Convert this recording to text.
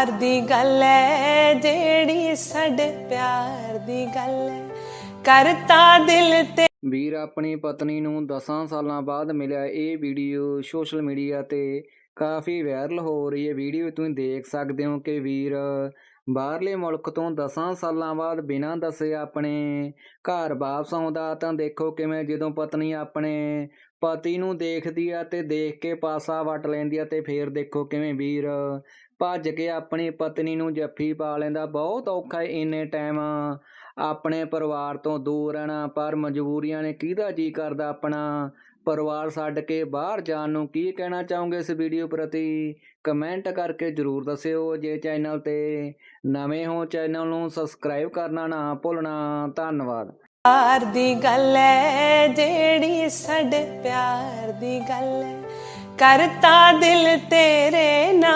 ਪਿਆਰ ਦੀ ਗੱਲ ਹੈ ਜਿਹੜੀ ਸਾਡੇ ਪਿਆਰ ਦੀ ਗੱਲ ਹੈ ਕਰਤਾ ਦਿਲ ਤੇ ਵੀਰ, ਆਪਣੀ ਪਤਨੀ ਨੂੰ 10 ਸਾਲਾਂ ਬਾਅਦ ਮਿਲਿਆ ਇਹ ਵੀਡੀਓ ਸੋਸ਼ਲ ਮੀਡੀਆ ਤੇ ਕਾਫੀ ਵਾਇਰਲ ਹੋ ਰਹੀ ਹੈ। ਵੀਡੀਓ ਤੁਸੀਂ ਦੇਖ ਸਕਦੇ ਹੋ ਕਿ ਵੀਰ ਬਾਹਰਲੇ ਮੁਲਕ ਤੋਂ 10 ਸਾਲਾਂ ਬਾਅਦ ਬਿਨਾਂ ਦੱਸੇ ਆਪਣੇ ਘਰ ਵਾਪਸ ਆਉਂਦਾ ਤਾਂ ਦੇਖੋ ਕਿਵੇਂ ਜਦੋਂ ਪਤਨੀ ਆਪਣੇ ਪਤੀ ਨੂੰ ਦੇਖਦੀ ਆ ਤੇ ਦੇਖ ਕੇ ਪਾਸਾ ਵਟ ਲੈਂਦੀ ਆ ਤੇ ਫੇਰ ਦੇਖੋ ਕਿਵੇਂ ਵੀਰ ਭੱਜ ਕੇ ਆਪਣੀ ਪਤਨੀ ਨੂੰ ਜੱਫੀ ਪਾ ਲੈਂਦਾ। ਬਹੁਤ ਔਖਾ ਇੰਨੇ ਟਾਈਮ ਆਪਣੇ ਪਰਿਵਾਰ ਤੋਂ ਦੂਰ ਰਹਿਣਾ, ਪਰ ਮਜਬੂਰੀਆਂ ਨੇ ਕਿਹਦਾ ਜੀ ਕਰਦਾ ਆਪਣਾ ਪਰਿਵਾਰ ਛੱਡ ਕੇ ਬਾਹਰ ਜਾਣ ਨੂੰ ਕੀ ਕਹਿਣਾ ਚਾਹੋਗੇ ਇਸ ਵੀਡੀਓ ਪ੍ਰਤੀ? ਕਮੈਂਟ ਕਰਕੇ ਜਰੂਰ ਦੱਸਿਓ। ਜੇ ਚੈਨਲ ਤੇ ਨਵੇਂ ਹੋ ਚੈਨਲ ਨੂੰ ਸਬਸਕ੍ਰਾਈਬ ਕਰਨਾ ਨਾ ਭੁੱਲਣਾ, ਧੰਨਵਾਦ। ਪਿਆਰ ਦੀ ਗੱਲ ਹੈ ਜਿਹੜੀ ਸਾਡੇ ਪਿਆਰ ਦੀ ਗੱਲ ਹੈ ਕਰਤਾ ਦਿਲ ਤੇਰੇ ਨਾਮੇ